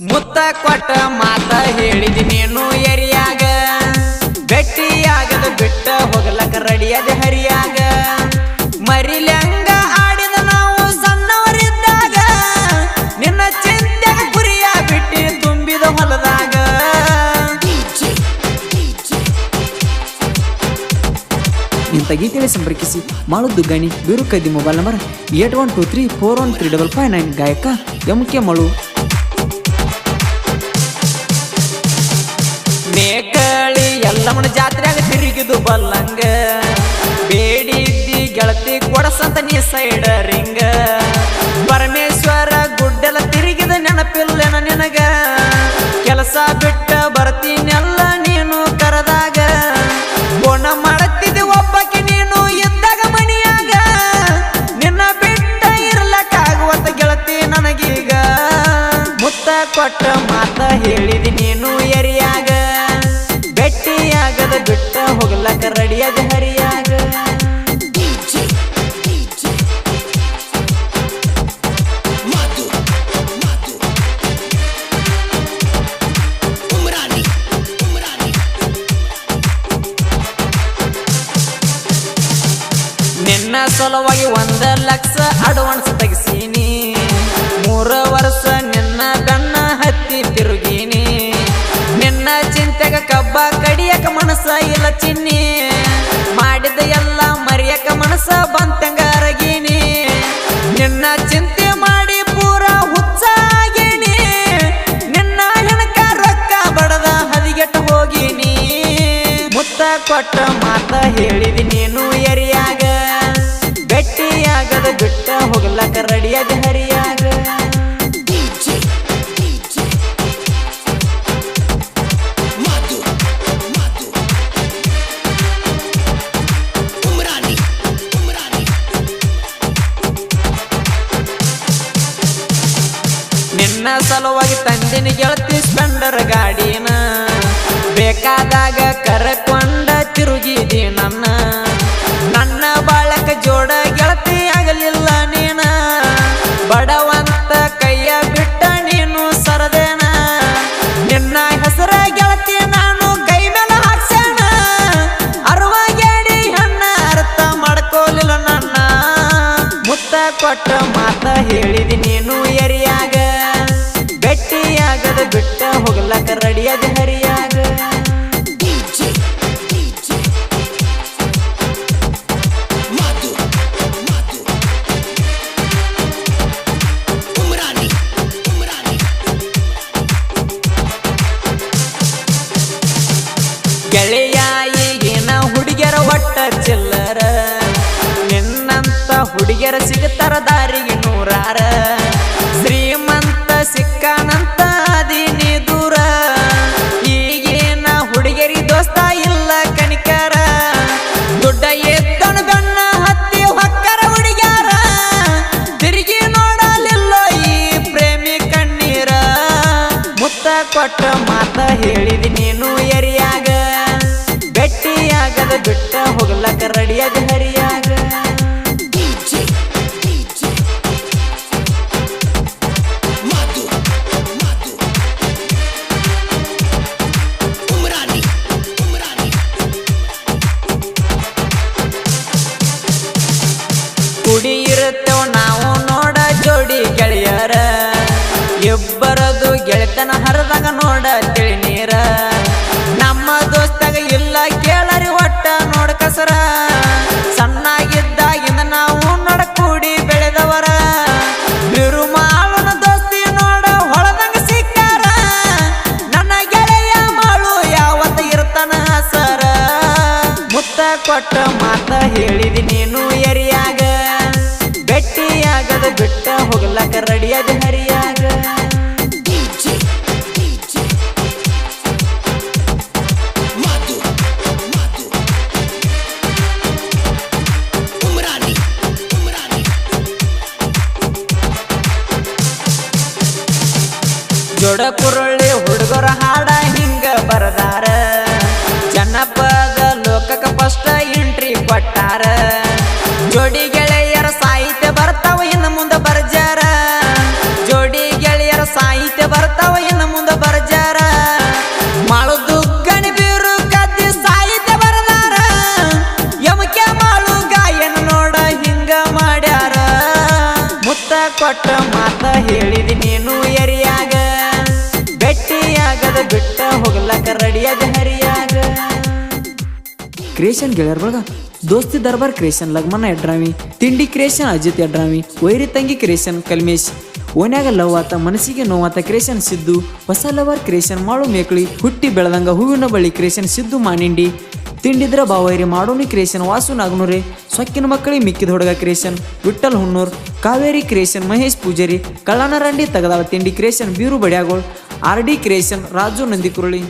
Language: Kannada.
ಮುತ್ತ ಕೊಟ್ಟ ಮಾತ ಹೇಳಿದಿನೇನು ಎರಿಯಾಗ. ಗಟ್ಟಿಯಾಗದ ಬಿಟ್ಟ ಹೋಗ್ಲಕ್ಕ ರೆಡಿಯಾದ ಹರಿಯಾಗ. ಮರಿಲಂಗ ಆಡಿದ ನಾವು ಸಣ್ಣವರಿದ್ದಾಗ, ನಿನ್ನ ಚಿಂತೆ ಗುರಿಯ ಬಿಟ್ಟಿ ತುಂಬಿದ ಹೊಲದಾಗ. ಇಂಥ ಗೀತೆಗೆ ಸಂಪರ್ಕಿಸಿ ಮಾಳುದ್ದು ಗಣಿ ಬಿರುಕದಿ mobile number eight one two three four one three double five nine ಗಾಯಕ ಎಂ ಕೆ ಮಳು. ಎಲ್ಲಮ್ಮನ ಜಾತ್ರೆಯಾಗ ತಿರುಗಿದು ಬಲ್ಲಂಗ. ಬೇಡಿದ್ದಿ ಗೆಳತಿ ಕೊಡಸಂತ ನೀ ಸೈಡ ರಿಂಗ. ಪರಮೇಶ್ವರ ಗುಡ್ಡೆಲ್ಲ ತಿರುಗಿದ ನೆನಪಿಲ್ಲ ನಿನಗ? ಕೆಲಸ ಬಿಟ್ಟ ಬರ್ತೀನೆಲ್ಲ ನೀನು ಕರೆದಾಗ. ಫೋನ ಮಾಡುತ್ತಿದ್ದೆ ಒಬ್ಬಕ್ಕೆ ನೀನು ಇದ್ದಾಗ ಮನಿಯಾಗ. ನಿನ್ನ ಬಿಟ್ಟ ಇರ್ಲಕ್ಕಾಗುವಂತ ಗೆಳತಿ ನನಗೀಗ. ಮುತ್ತ ಕೊಟ್ಟ ಗಟ್ಟಿಯಾಗದ ಬಿಟ್ಟ ಹೋಗ್ಲಕ್ಕ ರೆಡಿಯಾಗ ಹರಿಯಾಗ. ಸಲುವಾಗಿ ಒಂದ ಲಕ್ಷ ಅಡ್ವಾನ್ಸ್ ತೆಗಿಸೀನಿ ಮನಸ್ಸ ಇಲ್ಲ ಚಿನ್ನಿ. ಮಾಡಿದ ಎಲ್ಲ ಮರಿಯಕ ಮನಸ ಬಂತಂಗ ಅರಗೀನಿ. ನಿನ್ನ ಚಿಂತೆ ಮಾಡಿ ಪೂರ ಹುಚ್ಚಾಗಿನಿ. ನಿನ್ನ ಹೆಣಕ ರೊಕ್ಕ ಬಡದ ಹದಿಗೆಟ್ಟು ಹೋಗಿನಿ. ಮುತ್ತ ಕೊಟ್ಟ ಮಾತ ಹೇಳಿದಿ ನೀನು ಎರಿಯಾಗ. ಗಟ್ಟಿಯಾಗದ ಬಿಟ್ಟ ಹೋಗ್ಲಕ್ಕ ರೆಡಿಯಾದ ಹರಿಯಾಗ ನಿನ್ನ ಸಲುವಾಗಿ ತಂದಿನ ಗೆಳತಿ ಸ್ಪೆಂಡರ್ ಗಾಡಿನ. ಬೇಕಾದಾಗ ಕರಕೊಂಡ ತಿರುಗಿದಿ ನನ್ನ. ನನ್ನ ಬಾಳಕ ಜೋಡ ಗೆಳತಿ ಆಗಲಿಲ್ಲ ನೀನ. ಬಡವಂತ ಕೈಯ ಬಿಟ್ಟ ನೀನು ಸರದೇನ. ನಿನ್ನ ಹೆಸರ ಗೆಳತಿ ನಾನು ಕೈ ಮೇಲೆ ಹಾಕ್ಸೇನ. ಅರವಾಗೇಡಿ ಹೆಣ್ಣ ಅರ್ಥ ಮಾಡ್ಕೋಲಿಲ್ಲ ನನ್ನ. ಮುತ್ತ ಕೊಟ್ಟ ಮಾತ ಹೇಳಿದಿ ಚಿಲ್ಲರ. ನಿನ್ನಂತ ಹುಡುಗಿಯರ ಸಿಗುತ್ತಾರ ದಾರಿಗೆ ನೂರಾರ. ಶ್ರೀಮಂತ ಸಿಕ್ಕಾನಂತ ಅದೀನಿ ದೂರ. ಈಗೇನ ಹುಡುಗಿಯರಿ ದೋಸ್ತ ಇಲ್ಲ ಕಣಿಕಾರ ದುಡ್ಡ ಎದ್ದನ ಬೆನ್ನ ಹತ್ತಿ ಹೊಕ್ಕರ ಹುಡುಗ್ಯಾರ. ತಿರುಗಿ ನೋಡಲಿಲ್ಲ ಈ ಪ್ರೇಮಿ ಕಣ್ಣೀರ. ಮುತ್ತ ಕೊಟ್ಟ ಮಾತ ಹೇಳಿದಿ ನೀನು ಇಬ್ಬರದು ಗೆಳೆತನ ಹರದಾಗ ನೋಡ ತಿಳಿ ನೀರ ನಮ್ಮ ದೋಸ್ತಾಗ ಇಲ್ಲ ಕೇಳರಿ ಒಟ್ಟ ನೋಡ ಕಸರ. ಸಣ್ಣಾಗಿದ್ದಾಗಿಂದ ನಾವು ನೋಡ ಕೂಡಿ ಬೆಳೆದವರ ಬಿರುಮಾಳನ ದೋಸ್ತಿ ನೋಡ ಹೊಳದಂಗ ಸಿಕ್ಕಾರ. ನನ್ನ ಗೆಳೆಯ ಮಾಳು ಯಾವತ್ತ ಇರ್ತಾನ ಸರ ಮುತ್ತ ಕೊಟ್ಟ ಮಾತ ಹೇಳಿದಿ ಜೋಡ ಹುಡುಗರ ಹಾಡ ಹಿಂಗ ಬರದಾರ. ಜನಪದ ಲೋಕಕ್ಕೆ ಫಸ್ಟ್ ಎಂಟ್ರಿ ಕೊಟ್ಟಾರ. ಜೋಡಿ ಗೆಳೆಯರ ಸಾಹಿತ್ಯ ಬರ್ತಾವ, ಇನ್ನು ಮುಂದೆ ಬರ್ಜಾರ. ಜೋಡಿ ಗೆಳೆಯರ ಸಾಹಿತ್ಯ ಬರ್ತಾವ, ಇನ್ನು ಮುಂದೆ ಬರ್ಜಾರ. ಮಾಡುದು ಗಣಿಬೀರು ಕದ್ದಿ ಸಾಹಿತ್ಯ ಬರದಾರ. ಯಮಕೆ ಮಾಳು ಗಾಯನ ನೋಡ ಹಿಂಗ ಮಾಡ್ಯಾರ. ಮುತ್ತ ಕೊಟ್ಟ ಮಾತ ಹೇಳಿದಿ ನೀನು, ಎರಿ ಬಿಟ್ಟ ಹೋಗ್ಲಕ್ಕ ರೆಡಿಯಾಗ ಹರಿಯಾಗ. ಕ್ರಿಯೇಷನ್ ಗೆಳೆಯರ್ ಬಳಗ, ದೋಸ್ತಿ ದರ್ಬಾರ್ ಕ್ರಿಯೇಷನ್ ಲಗ್ಮನ ಎಡ್ರಾಮಿ, ತಿಂಡಿ ಕ್ರಿಯೇಷನ್ ಅಜಿತ್ ಎಡ್ರಾಮಿ, ವೈರಿ ತಂಗಿ ಕ್ರಿಯೇಷನ್ ಕಲ್ಮೇಶ್. ಓನ್ಯಾಗ ಲವ್ ಆತ, ಮನಸ್ಸಿಗೆ ನೋವಾತ ಕ್ರಿಯೇಷನ್ ಸಿದ್ದು, ಹೊಸ ಲವರ್ ಕ್ರಿಯೇಷನ್ ಮಾಡು ಮೇಕಳಿ, ಹುಟ್ಟಿ ಬೆಳೆದಂಗ ಹೂವಿನ ಬಳ್ಳಿ ಕ್ರಿಯೇಷನ್ ಸಿದ್ದು ಮಾನಿಂಡಿ. ತಿಂಡಿದ್ರ ಬಾವೈರಿ ಮಾಡೋನಿ ಕ್ರಿಯೇಷನ್ ವಾಸು ನಾಗನೂರಿ, ಸೊಕ್ಕಿನ ಮಕ್ಕಳಿ ಮಿಕ್ಕಿದ ಹುಡುಗ ಕ್ರಿಯೇಷನ್ ವಿಠಲ್ ಹುಣ್ಣೂರ್, ಕಾವೇರಿ ಕ್ರಿಯೇಷನ್ ಮಹೇಶ್ ಪೂಜಾರಿ, ಕಳ್ಳನ ರಂಡಿ ತಿಂಡಿ creation ಬೀರು ಬಡಿಯಾಗೋಳ್. R D creation Raju Nandikuruli.